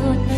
ติ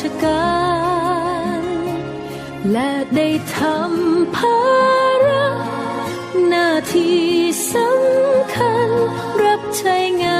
ชการ และได้ทำภาระหน้าที่สำคัญ รับใช้งาน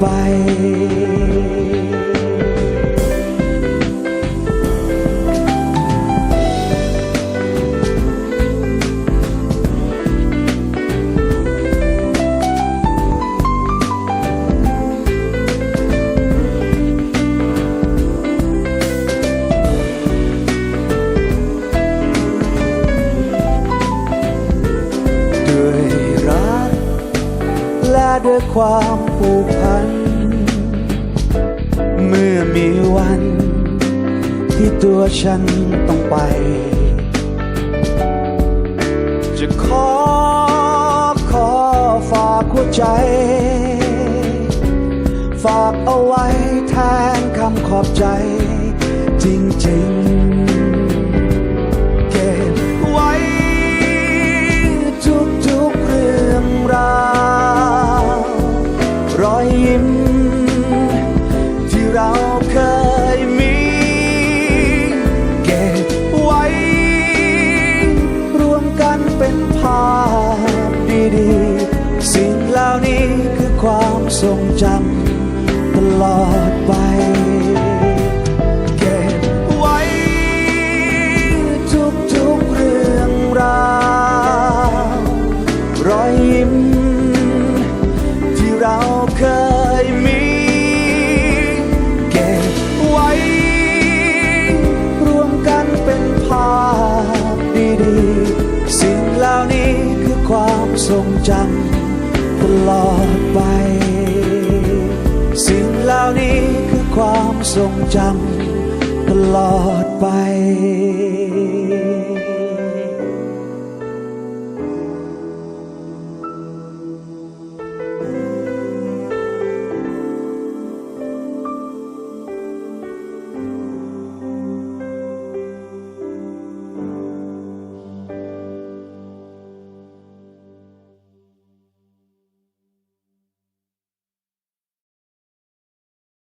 ไป ด้วยความผูกพัน เมื่อมีวัน ที่ตัวฉันต้องไป จะขอขอฝากหัวใจ ฝากเอาไว้แทนคำขอบใจ จริง ภาพดีๆ สิ่งเหล่านี้คือความทรงจำ จำตลอดไป สิ่งเหล่านี้คือความทรงจำตลอดไป